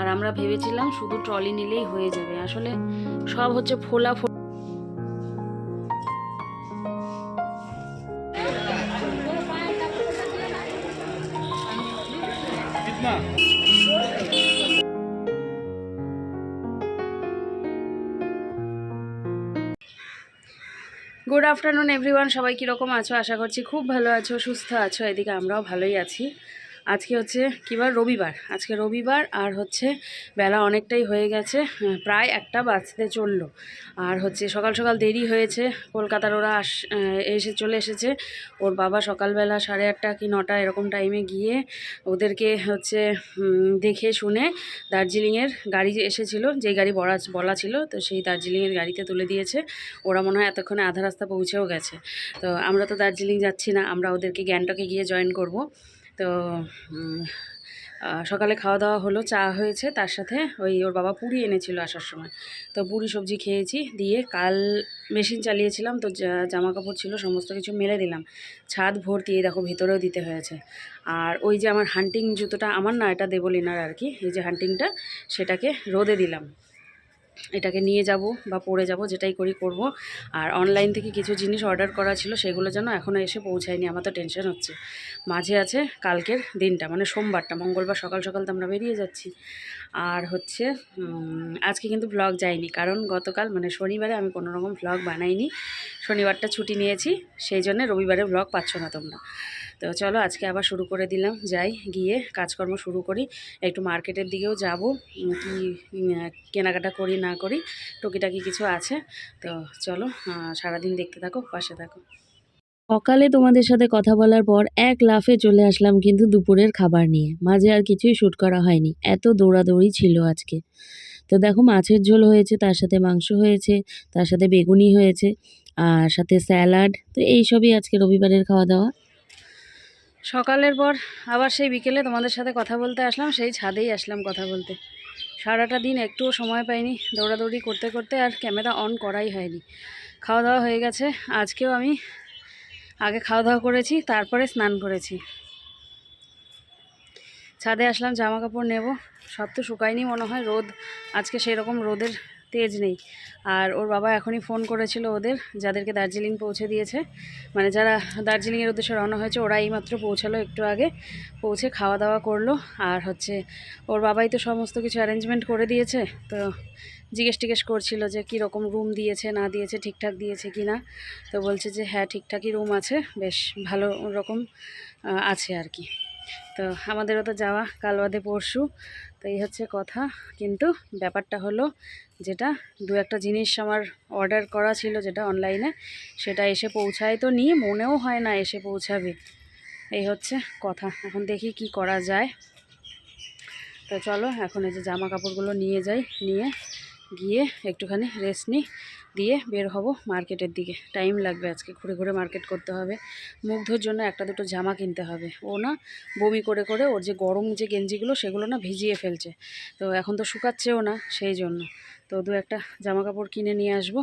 আর আমরা ভেবেছিলাম শুধু ট্রলি নিলেই হয়ে যাবে। আসলে সব হচ্ছে ফোলা গুড আফটারনুন এভরিওয়ান সবাই কীরকম আছো? আশা করছি খুব ভালো আছো, সুস্থ আছো। এদিকে আমরাও ভালোই আছি। আজকে হচ্ছে কিবার রবিবার। আজকে রবিবার আর হচ্ছে বেলা অনেকটাই হয়ে গেছে প্রায় একটা বাজতে চলল। আর হচ্ছে সকাল সকাল দেরি হয়েছে, কলকাতার ওরা আস এসে চলে এসেছে। ওর বাবা সকালবেলা সাড়ে আটটা কি নটা এরকম টাইমে গিয়ে ওদেরকে হচ্ছে দেখে শুনে দার্জিলিংয়ের গাড়ি যে এসেছিল, যেই গাড়ি বলা বলা ছিল, তো সেই দার্জিলিংয়ের গাড়িতে তুলে দিয়েছে। ওরা মনে হয় এতক্ষণে আধা রাস্তা পৌঁছেও গেছে। তো আমরা তো দার্জিলিং যাচ্ছি না, আমরা ওদেরকে গ্যাংটকে গিয়ে জয়েন করব। তো সকালে খাওয়া দাওয়া হলো, চা হয়েছে, তার সাথে ওই ওর বাবা পুরি এনেছিল আসার সময়। তো পুরি সবজি খেয়েছি, দিয়ে কাল মেশিন চালিয়েছিলাম, তো জামা কাপড় ছিল, সমস্ত কিছু মেলে দিলাম। ছাদ ভর্তি, এই দেখো ভেতরেও দিতে হয়েছে। আর ওই যে আমার হান্টিং জুতোটা আমার না, এটা দেবলিনার আর কি, এই যে হান্টিংটা সেটাকে রোদে দিলাম। এটাকে নিয়ে যাব বা পড়ে যাব, যেটাই করি করব। আর অনলাইন থেকে কিছু জিনিস অর্ডার করা ছিল, সেগুলো যেন এখনও এসে পৌঁছায়নি, আমার তো টেনশন হচ্ছে। মাঝে আছে কালকের দিনটা মানে সোমবারটা, মঙ্গলবার সকাল সকাল তো আমরা বেরিয়ে যাচ্ছি। আর হচ্ছে আজকে কিন্তু ব্লগ যায়নি, কারণ গতকাল মানে শনিবারে আমি কোনো রকম ব্লগ বানাইনি। শনিবারটা ছুটি নিয়েছি, সেই জন্য রবিবারে ব্লগ পাচ্ছ না তোমরা। তো চলো আজকে আবার শুরু করে দিলাম। যাই, গিয়ে কাজকর্ম শুরু করি। একটু মার্কেটের দিকেও যাব। কি কেনাকাটা করি, না করি, টুকিটাকি কিছু আছে। তো চলো সারাদিন দেখতে থাকো, পাশে থাকো। সকালে তোমাদের সাথে কথা বলার পর এক লাফে চলে আসলাম কিন্তু দুপুরের খাবার নিয়ে। মাঝে আর কিছুই শ্যুট করা হয়নি। এত দৌড়াদৌড়ি ছিল আজকে। তো দেখো, মাছের ঝোল হয়েছে, তার সাথে মাংস হয়েছে, তার সাথে বেগুনি হয়েছে, আর সাথে স্যালাড। তো এইসবই আজকে রবিবারের খাওয়া দাওয়া। সকালের পর আবার সেই বিকেলে তোমাদের সাথে কথা বলতে আসলাম, সেই ছাদেই আসলাম কথা বলতে। সারাটা দিন একটুও সময় পাইনি দৌড়াদৌড়ি করতে করতে, আর ক্যামেরা অন করাই হয়নি। খাওয়া দাওয়া হয়ে গেছে, আজকেও আমি আগে খাওয়া দাওয়া করেছি, তারপরে স্নান করেছি। ছাদে আসলাম, জামা কাপড় নেব, সব তো শুকায়নি মনে হয়, রোদ, আজকে সেই রকম রোদের তেজ নেই। আর ওর বাবা এখনই ফোন করেছিল ওদের, যাদেরকে দার্জিলিং পৌঁছে দিয়েছে। মানে যারা দার্জিলিংয়ের উদ্দেশ্যে রওনা হয়েছে, ওরা এইমাত্র পৌঁছালো একটু আগে। পৌঁছে খাওয়া দাওয়া করল। আর হচ্ছে, ওর বাবাই তো সমস্ত কিছু অ্যারেঞ্জমেন্ট করে দিয়েছে। তো জিজ্ঞেস টিজ্ঞেস করছিল যে কী রকম রুম দিয়েছে, না দিয়েছে, ঠিকঠাক দিয়েছে কি না? তো বলছে যে হ্যাঁ ঠিকঠাকই রুম আছে, বেশ ভালো রকম আছে আর কি। তো আমাদেরও তো যাওয়া কাল বাদে পরশু। তো এই হচ্ছে কথা। কিন্তু ব্যাপারটা হলো যেটা, দু একটা জিনিস আমার অর্ডার করা ছিল যেটা অনলাইনে সেটা এসে পৌঁছায় তো নিয়ে মনেও হয় না এসে পৌঁছাবে। এই হচ্ছে কথা। এখন দেখি কি করা যায়। তো চলো, এখন এই যে জামা কাপড়গুলো নিয়ে যাই, নিয়ে গিয়ে একটুখানি রেস্ট নিই দিয়ে বের হব মার্কেটের দিকে। টাইম লাগবে আজকে, ঘুরে ঘুরে মার্কেট করতে হবে। মুগ্ধর জন্য একটা দুটো জামা কিনতে হবে। ও না বমি করে করে ওর যে গরম যে গেঞ্জিগুলো সেগুলো না ভিজিয়ে ফেলছে। তো এখন তো শুকাচ্ছেও না সেই জন্য। তো দু একটা জামা কাপড় কিনে নিয়ে আসব।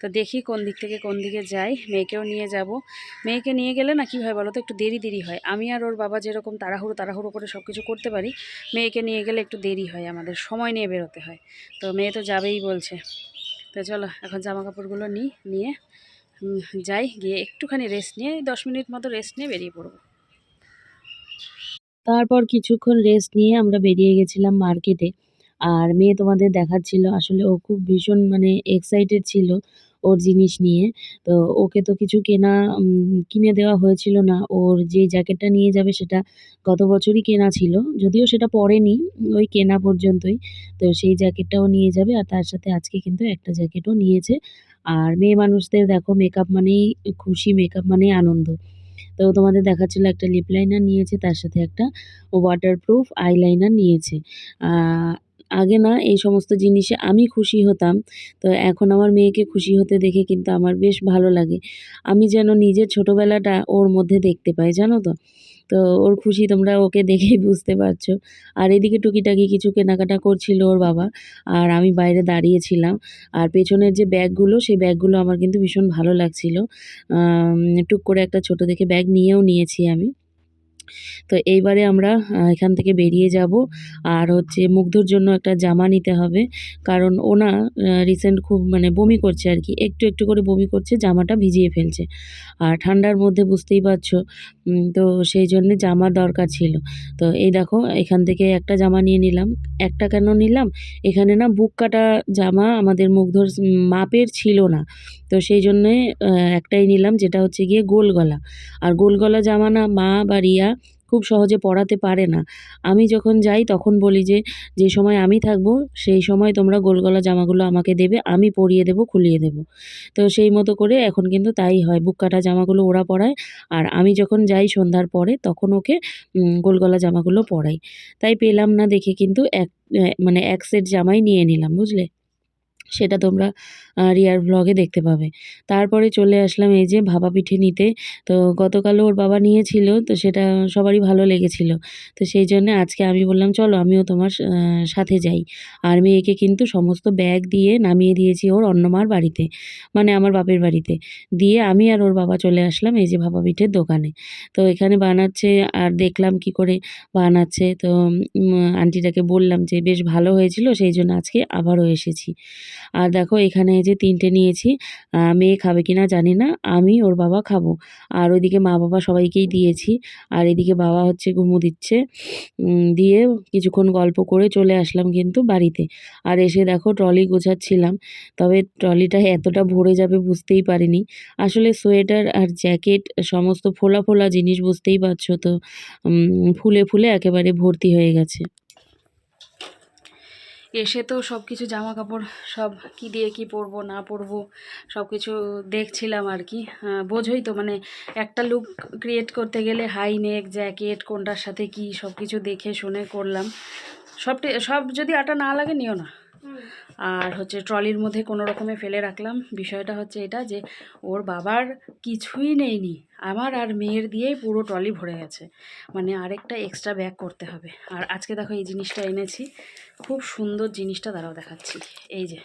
তো দেখি কোন দিক থেকে কোন দিকে যাই। মেয়েকেও নিয়ে যাব। মেয়েকে নিয়ে গেলে না কী হয় বলো তো একটু দেরি দেরি হয়। আমি আর ওর বাবা যেরকম তাড়াহুড়ো তাড়াহুড়ো করে সব কিছু করতে পারি, মেয়েকে নিয়ে গেলে একটু দেরি হয় আমাদের। সময় নিয়ে বেরোতে হয়। তো মেয়ে তো যাবেই বলছে। তো চলো, এখন জামা কাপড়গুলো নিই নিয়ে যাই, গিয়ে একটুখানি রেস্ট নিয়ে, দশ মিনিট মতো রেস্ট নিয়ে বেরিয়ে পড়ব। তারপর কিছুক্ষণ রেস্ট নিয়ে আমরা বেরিয়ে গেছিলাম মার্কেটে আর মেয়ে তোমাদের দেখাচ্ছিল, আসলে ও খুব ভীষণ মানে এক্সাইটেড ছিল। ওর জিনিস নিয়ে। তো ওকে তো কিছু কেনা কিনে দেওয়া হয়েছিল না। ওর যে জ্যাকেটটা নিয়ে যাবে সেটা গত বছরই কেনা ছিল। যদিও সেটা পরেনি ওই কেনা পর্যন্তই। তো সেই জ্যাকেটটাও নিয়ে যাবে আর তার সাথে আজকে কিন্তু একটা জ্যাকেটও নিয়েছে। আর মেয়ে মানুষদের দেখো মেকআপ মানেই খুশি মেকআপ মানেই আনন্দ। তো তোমাদের দেখাচ্ছিল একটা লিপ লাইনার নিয়েছে, তার সাথে একটা ওয়াটারপ্রুফ আইলাইনার নিয়েছে। আগে না এই সমস্ত জিনিসে আমি খুশি হতাম। তো এখন আমার মেয়েকে খুশি হতে দেখে কিন্তু আমার বেশ ভালো লাগে। আমি যেন নিজের ছোটোবেলাটা ওর মধ্যে দেখতে পাই, জানো তো? তো ওর খুশি তোমরা ওকে দেখেই বুঝতে পারছ। আর এদিকে টুকিটাকি কিছু কেনাকাটা করছিল ওর বাবা। আর আমি বাইরে দাঁড়িয়েছিলাম। আর পেছনের যে ব্যাগগুলো, সেই ব্যাগগুলো আমার কিন্তু ভীষণ ভালো লাগছিল। টুক করে একটা ছোট দেখে ব্যাগ নিয়েও নিয়েছি আমি। তো এইবারে আমরা এখান থেকে বেরিয়ে যাব। আর হচ্ছে মুগ্ধর জন্য একটা জামা নিতে হবে। কারণ ও না রিসেন্ট খুব মানে বমি করছে আর কি। একটু একটু করে বমি করছে, জামাটা ভিজিয়ে ফেলছে। আর ঠান্ডার মধ্যে বুঝতেই পারছ তো সেই জন্যে জামার দরকার ছিল। তো এই দেখো, এখান থেকে একটা জামা নিয়ে নিলাম। একটা কেন নিলাম? এখানে না বুক কাটা জামা আমাদের মুগ্ধর মাপের ছিল না। তো সেই জন্যে একটাই নিলাম, যেটা হচ্ছে গিয়ে গোল গলা আর গোল গলা জামা না মা বা রিয়া খুব সহজে পরাতে পারে না। আমি যখন যাই তখন বলি যে যে সময় আমি থাকব, সেই সময় তোমরা গোলগলা জামাগুলো আমাকে দেবে, আমি পরিয়ে দেবো, খুলিয়ে দেবো। তো সেই মতো করে এখন কিন্তু তাই হয়, বুক কাটা জামাগুলো ওরা পরায়। আর আমি যখন যাই সন্ধ্যার পরে তখন ওকে গোলগলা জামাগুলো পরাই। তাই পেলাম না দেখে কিন্তু এক মানে এক সেট জামাই নিয়ে নিলাম, বুঝলে? সেটা তোমরা রিয়ার ব্লগে দেখতে পাবে। তারপরে চলে আসলাম এই যে ভাপা পিঠে নিতে। তো গতকালও ওর বাবা নিয়েছিল, তো সেটা সবারই ভালো লেগেছিল। তো সেই জন্য আজকে আমি বললাম, চলো আমিও তোমার সাথে যাই। আর মেয়েকে কিন্তু সমস্ত ব্যাগ দিয়ে নামিয়ে দিয়েছি ওর অন্যমার বাড়িতে মানে আমার বাপের বাড়িতে। দিয়ে আমি আর ওর বাবা চলে আসলাম এই যে ভাপা পিঠের দোকানে। তো এখানে বানাচ্ছে, আর দেখলাম কি করে বানাচ্ছে। তো আন্টিটাকে বললাম যে, বেশ ভালো হয়েছিল, সেই জন্য আজকে আবারও এসেছি। আর দেখো এখানে যে তিনটে নিয়েছি মেয়ে খাবে কিনা জানি না, আমি ওর বাবা খাব। আর ওইদিকে মা বাবা সবাইকেই দিয়েছি, আর এদিকে বাবা হচ্ছে ঘুমু দিচ্ছে দিয়ে কিছুক্ষণ গল্প করে চলে আসলাম কিন্তু বাড়িতে। আর এসে দেখো ট্রলি গোছাচ্ছিলাম, তবে ট্রলিটা এতটা ভরে যাবে বুঝতেই পারিনি। আসলে সোয়েটার আর জ্যাকেট সমস্ত ফোলা ফোলা জিনিস বুঝতেই পারছ তো ফুলে ফুলে একেবারে ভর্তি হয়ে গেছে। এসে তো সব কিছু জামা কাপড় সব কি দিয়ে কি পরবো, না পরবো সব কিছু দেখছিলাম আর কি। বোঝই তো মানে একটা লুক ক্রিয়েট করতে গেলে হাই নেক জ্যাকেট কোনটার সাথে কি সব কিছু দেখে শুনে করলাম। সব সব যদি আটা না লাগে, নিও না। আর হচ্ছে ট্রলির মধ্যে কোনো রকমে ফেলে রাখলাম। বিষয়টা হচ্ছে এটা যে, ওর বাবার কিছুই নেইনি। আমার আর মেয়ের দিয়েই পুরো ট্রলি ভরে গেছে। মানে আরেকটা এক্সট্রা ব্যাগ করতে হবে। আর আজকে দেখো এই জিনিসটা এনেছি। খুব সুন্দর জিনিসটা দাঁড়াও দেখাচ্ছি। এই যে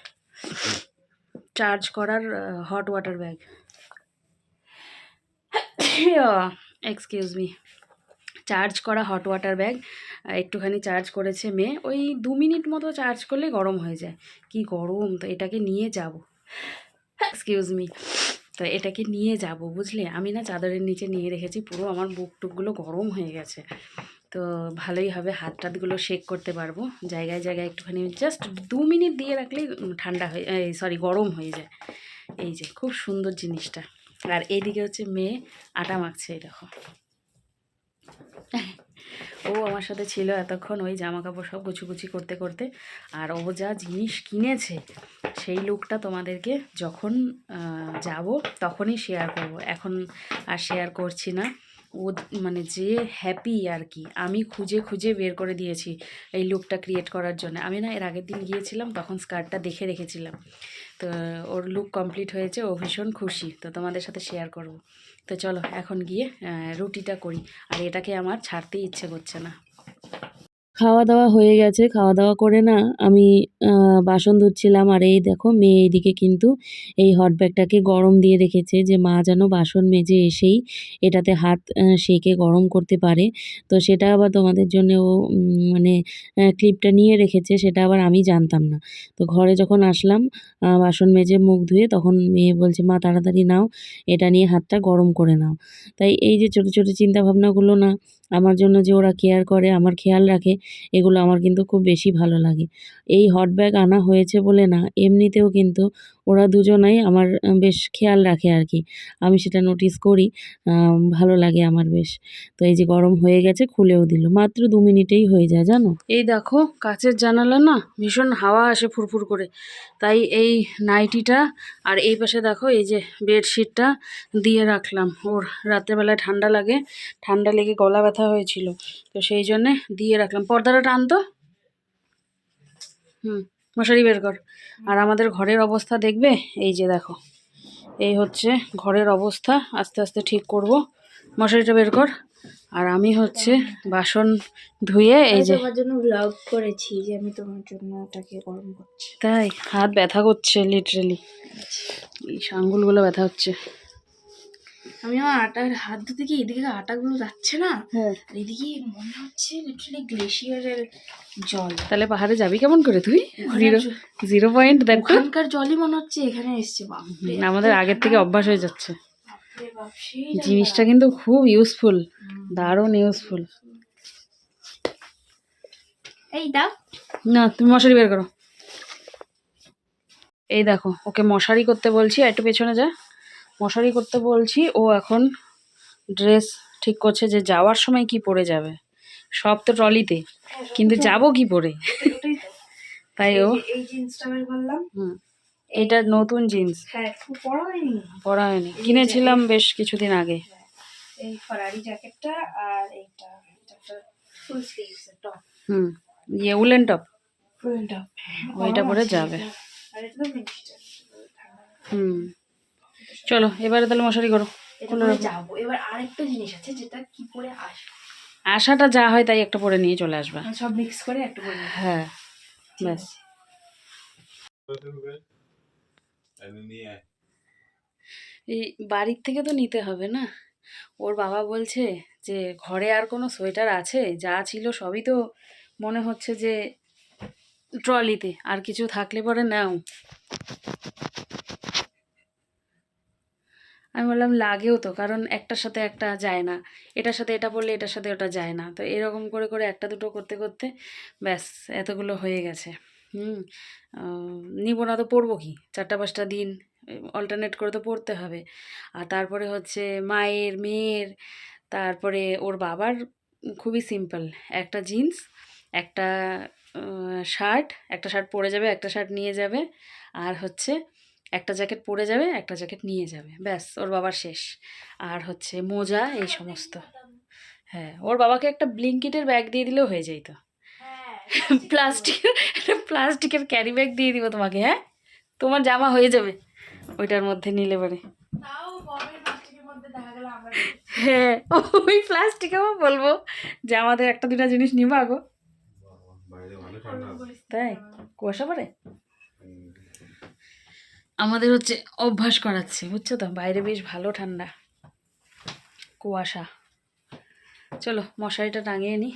চার্জ করার hot water bag excuse me charge করা হট ওয়াটার ব্যাগ একটুখানি চার্জ করেছে মেয়ে। ওই দু মিনিট মতো চার্জ করলে গরম হয়ে যায়। কি গরম? তো এটাকে নিয়ে যাব। এক্সকিউজ মি তো এটাকে নিয়ে যাব, বুঝলে? আমি না চাদরের নিচে নিয়ে রেখেছি, পুরো আমার বুক টুকগুলো গরম হয়ে গেছে। তো ভালোই হবে হাত টাতগুলো শেক করতে পারব। জায়গায় জায়গায় একটুখানি জাস্ট দু মিনিট দিয়ে রাখলেই ঠান্ডা হয়ে সরি গরম হয়ে যায়। এই যে, খুব সুন্দর জিনিসটা। আর এইদিকে হচ্ছে মেয়ে আটা মাখছে, এই দেখো। ও আমার সাথে ছিল এতক্ষণ ওই জামা কাপড় সব গুছি করতে করতে, আর ও যা জিনিস কিনেছে, সেই লুকটা তোমাদেরকে যখন যাব তখনই শেয়ার করব। এখন আর শেয়ার করছি না। ও মানে যে হ্যাপি আর কি আমি খুঁজে খুঁজে বের করে দিয়েছি এই লুকটা ক্রিয়েট করার জন্য। আমি না এর আগের দিন গিয়েছিলাম, তখন স্কার্টটা দেখে রেখেছিলাম। তো ওর লুক কমপ্লিট হয়েছে, ও ভীষণ খুশি। তো তোমাদের সাথে শেয়ার করব। তো চলো, এখন গিয়ে রুটিটা করি। আর এটাকে আমার ছাড়তেই ইচ্ছে করছে না। খাওয়া দাওয়া হয়ে গেছে। খাওয়া দাওয়া করে না আমি বাসন ধুচ্ছিলাম। আর এই দেখো, মেয়ে এইদিকে কিন্তু এই হট ব্যাগটাকে গরম দিয়ে রেখেছে যে, মা যেন বাসন মেজে এসেই এটাতে হাত সেঁকে গরম করতে পারে। তো সেটা আবার তোমাদের জন্য ও মানে ক্লিপটা নিয়ে রেখেছে। সেটা আবার আমি জানতাম না। তো ঘরে যখন আসলাম বাসন মেজে মুখ ধুয়ে তখন মেয়ে বলছে, মা, তাড়াতাড়ি নাও, এটা নিয়ে হাতটা গরম করে নাও। তাই এই যে ছোটো ছোটো চিন্তাভাবনাগুলো না আমার জন্য যে ওরা কেয়ার করে, আমার খেয়াল রাখে, এগুলো আমার কিন্তু খুব বেশি ভালো লাগে। এই হট ব্যাগ আনা হয়েছে বলে না, এমনিতেও কিন্তু ওরা দুজনাই আমার বেশ খেয়াল রাখে আর কি। আমি সেটা নোটিস করি ভালো লাগে আমার বেশ। তো এই যে গরম হয়ে গেছে, খুলেও দিল। মাত্র দু মিনিটেই হয়ে যায়, জানো? এই দেখো, কাচের জানালা না, ভীষণ হাওয়া আসে ফুরফুর করে। তাই এই নাইটিটা আর এই পাশে দেখো, এই যে বেডশিটটা দিয়ে রাখলাম। ওর রাত্রেবেলায় ঠান্ডা লাগে, ঠান্ডা লেগে গলা ব্যথা হয়েছিল। তো সেই জন্যে দিয়ে রাখলাম। পর্দাটা টানতো হুম। মশারি বের কর। আর আমাদের ঘরের অবস্থা দেখবে? এই যে দেখো। এই হচ্ছে ঘরের অবস্থা। আস্তে আস্তে ঠিক করব। মশারিটা বের কর। আর আমি হচ্ছে বাসন ধুয়ে এই যে তোমার জন্য ব্লগ করেছি যে আমি তোমার জন্য ওটাকে গরম করছি। তাই হাত ব্যথা করছে লিটারেলি এই আঙ্গুলগুলো ব্যথা হচ্ছে। আমি আমার আটার হাত ধুতে গিয়ে এদিকে আটাগুলো যাচ্ছে না। হ্যাঁ। আর এদিকে মনে হচ্ছে লিটারালি গ্লেশিয়ারের জল। তাহলে পাহাড়ে যাবি কেমন করে তুই? জিরো জিরো পয়েন্ট দেখ। ওখানকার জলই মনে হচ্ছে এখানে এসছে আমাদের আগের থেকে অভ্যাস হয়ে যাচ্ছে। জিনিসটা কিন্তু খুব ইউজফুল দারুণ ইউজফুল এই দাও। না তুমি মশারি বের করো। এই দেখো ওকে মশারি করতে বলছি একটু পেছনে যা। মশারি করতে বলছি ও এখন ড্রেস ঠিক করছে যে যাওয়ার সময় কি পরে যাবে। সব তো ট্রলিতে কিন্তু যাব কি পরে? তাই ও এই জিন্সটা বের করলাম। হুম এটা নতুন জিন্স। হ্যাঁ খুব হয়নি। পরা হয়নি। কিনেছিলাম বেশ কিছুদিন আগে। এই ফারারি জ্যাকেটটা আর এইটা এটা ফুল স্লিভস টপ হুম ইয়ে উলেন টপ। ওইটা পরে যাবে। আর এটা তো হুম। চলো এবারে তাহলে মশারি করো। যাব। এবার আরেকটা জিনিস আছে যেটা কি করে আসবে? আশাটা যা হয় তাই একটা পরে নিয়ে চলে আসবা। সব মিক্স করে একটা নেব। হ্যাঁ ব্যাস। এই বাড়ির থেকে তো নিতে হবে না। ওর বাবা বলছে যে ঘরে আর কোনো সোয়েটার আছে যা ছিল সবই তো মনে হচ্ছে যে ট্রলিতে আর কিছু থাকলে পরে নাও। আমি বললাম, লাগেও তো, কারণ একটার সাথে একটা যায় না। এটার সাথে এটা পড়লে এটার সাথে ওটা যায় না। তো এরকম করে করে একটা দুটো করতে করতে ব্যাস, এতগুলো হয়ে গেছে। হুম নিব না তো পড়ব কি? চারটা পাঁচটা দিন অল্টারনেট করে তো পড়তে হবে। আর তারপরে হচ্ছে মায়ের, মেয়ের, তারপরে ওর বাবার, খুবই সিম্পল একটা জিন্স একটা শার্ট একটা শার্ট পরে যাবে, একটা শার্ট নিয়ে যাবে। আর হচ্ছে একটা জ্যাকেট পরে যাবে একটা জ্যাকেট নিয়ে যাবে। ব্যাস ওর বাবার শেষ। আর হচ্ছে মোজা এই সমস্ত। হ্যাঁ ওর বাবাকে একটা ব্লিঙ্কিটের ব্যাগ দিয়ে দিলেও হয়ে যেত প্লাস্টিক একটা প্লাস্টিকের ক্যারি ব্যাগ দিয়ে দিব তোমাকে হ্যাঁ? তোমার জামা হয়ে যাবে। ওইটার মধ্যে নিলে পরে। প্লাস্টিকের হ্যাঁ ওই প্লাস্টিকেও বলব। যে আমাদের একটা দুটা জিনিস নিবো আগো তাই? কুয়াশা পড়ে? আমাদের হচ্ছে অভ্যাস করাচ্ছে, বুঝছ তো? বাইরে বেশ ভালো ঠান্ডা। কুয়াশা। চলো, মশারিটা টাঙিয়ে নিই।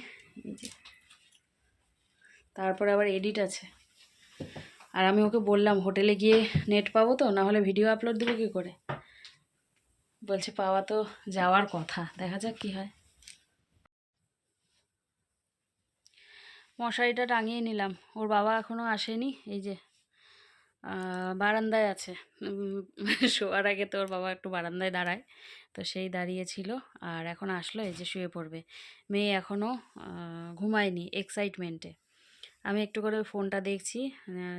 তারপরে আবার এডিট আছে। আর আমি ওকে বললাম, হোটেলে গিয়ে নেট পাবো তো, না হলে ভিডিও আপলোড দেবো কী করে? বলছে, পাওয়া তো যাওয়ার কথা, দেখা যাক কি হয়। মশারিটা টাঙিয়ে নিলাম। ওর বাবা এখনও আসেনি, এই যে বারান্দায় আছে। শোয়ার আগে তো ওর বাবা একটু বারান্দায় দাঁড়ায়, তো সেই দাঁড়িয়েছিল আর এখন আসলো, এই যে শুয়ে পড়বে। মেয়ে এখনও ঘুমায়নি এক্সাইটমেন্টে আমি একটু করে ফোনটা দেখছি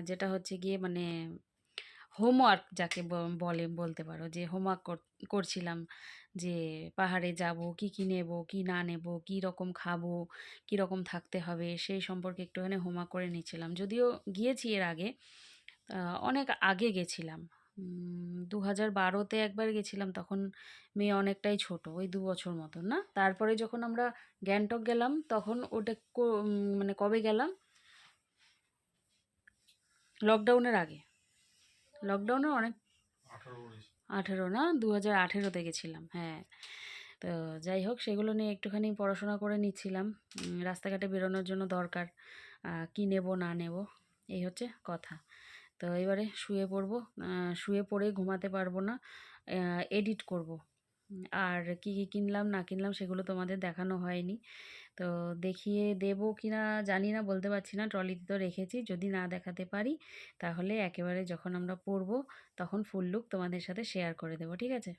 যেটা হচ্ছে গিয়ে মানে হোমওয়ার্ক যাকে বলে, বলতে পারো, যে হোমওয়ার্ক করছিলাম যে পাহাড়ে যাব, কি কি নেব, কি না নেব, কি রকম খাব, কি রকম থাকতে হবে, সেই সম্পর্কে একটুখানি হোমওয়ার্ক করে নিচ্ছিলাম। যদিও গিয়েছি এর আগে অনেক আগে গেছিলাম। দু হাজার বারোতে একবার গেছিলাম তখন মেয়ে অনেকটাই ছোট ওই দু বছর মতন না? তারপরে যখন আমরা গ্যাংটক গেলাম তখন ওটা মানে কবে গেলাম? লকডাউনের আগে। লকডাউনের অনেক আঠেরো না? দু হাজার আঠেরোতে গেছিলাম হ্যাঁ। তো যাই হোক সেগুলো নিয়ে একটুখানি পড়াশোনা করে নিচ্ছিলাম। রাস্তাঘাটে বেরোনোর জন্য দরকার কি নেব না নেব এই হচ্ছে কথা। তো এবারে শুয়ে পড়ব। শুয়ে পড়ে ঘুমাতে পারব না। এডিট করব। আর কি কি কিনলাম, না কিনলাম সেগুলো তোমাদের দেখানো হয়নি। তো দেখিয়ে দেবো কি না জানি না, বলতে পারছি না। ট্রলিতে তো রেখেছি, যদি না দেখাতে পারি, তাহলে একেবারে যখন আমরা পড়ব, তখন ফুল লুক তোমাদের সাথে শেয়ার করে দেবো, ঠিক আছে?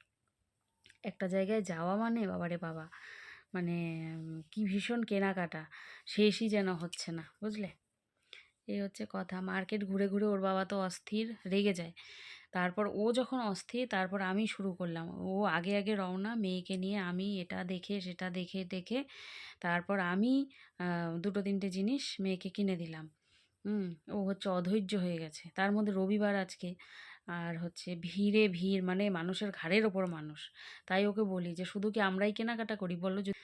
একটা জায়গায় যাওয়া মানে বাবারে বাবা! মানে কি ভীষণ কেনাকাটা। শেষই যেন হচ্ছে না, বুঝলে? এই হচ্ছে কথা। মার্কেট ঘুরে ঘুরে ওর বাবা তো অস্থির, রেগে যায়। তারপর ও যখন অস্থির, তারপর আমি শুরু করলাম। ও আগে আগে রওনা, মেয়েকে নিয়ে আমি এটা দেখে, সেটা দেখে দেখে, তারপর আমি দুটো তিনটে জিনিস মেয়েকে কিনে দিলাম। হুম, ও হচ্ছে অধৈর্য হয়ে গেছে। তার মধ্যে রবিবার আজকে। আর হচ্ছে ভিড়ে ভিড় মানে মানুষের ঘাড়ের ওপর মানুষ। তাই ওকে বলি যে, শুধু কি আমরাই কেনাকাটা করি? বলল, যদি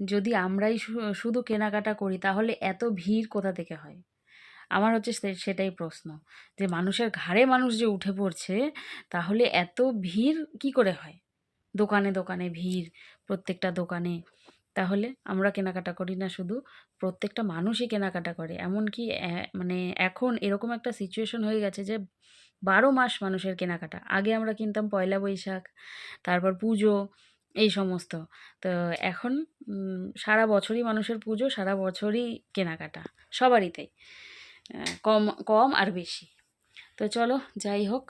যদি আমরাই শুধু কেনাকাটা করি, তাহলে এত ভিড় কোথা থেকে হয়? আমার হচ্ছে সেটাই প্রশ্ন। যে মানুষের ঘাড়ে মানুষ যে উঠে পড়ছে, তাহলে এত ভিড় কি করে হয়? দোকানে দোকানে ভিড়, প্রত্যেকটা দোকানে। তাহলে আমরা কেনাকাটা করি না শুধু, প্রত্যেকটা মানুষই কেনাকাটা করে। এমনকি মানে এখন এরকম একটা সিচুয়েশন হয়ে গেছে যে বারো মাস মানুষের কেনাকাটা। আগে আমরা কিনতাম পয়লা বৈশাখ, তারপর পুজো, এই সমস্ত। তো এখন সারা বছরই মানুষের পুজো, সারা বছরই কেনাকাটা সবারই তাই কম কম আর বেশি। তো চলো, যাই হোক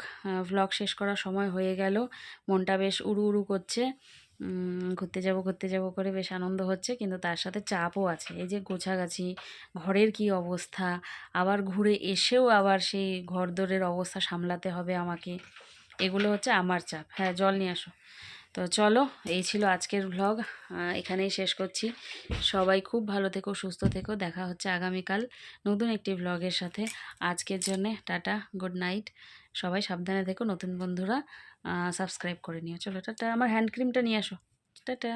ভ্লগ শেষ করার সময় হয়ে গেল। মনটা বেশ উড়ু উড়ু করছে। ঘুরতে যাব ঘুরতে যাব করে বেশ আনন্দ হচ্ছে, কিন্তু তার সাথে চাপও আছে। এই যে গোছাগাছি, ঘরের কি অবস্থা? আবার ঘুরে এসেও আবার সেই ঘরদোরের অবস্থা সামলাতে হবে আমাকে। এগুলো হচ্ছে আমার চাপ। হ্যাঁ জল নিয়ে আসো। তো চলো, এই ছিল আজকের ভ্লগ এখানেই শেষ করছি। সবাই খুব ভালো থেকো, সুস্থ থেকো, দেখা হচ্ছে আগামীকাল নতুন একটি ভ্লগের সাথে। আজকের জন্যে টাটা গুড নাইট সবাই সাবধানে থেকো, নতুন বন্ধুরা সাবস্ক্রাইব করে নিও। চলো, টাটা। আমার হ্যান্ড ক্রিমটা নিয়ে আসো। টাটা।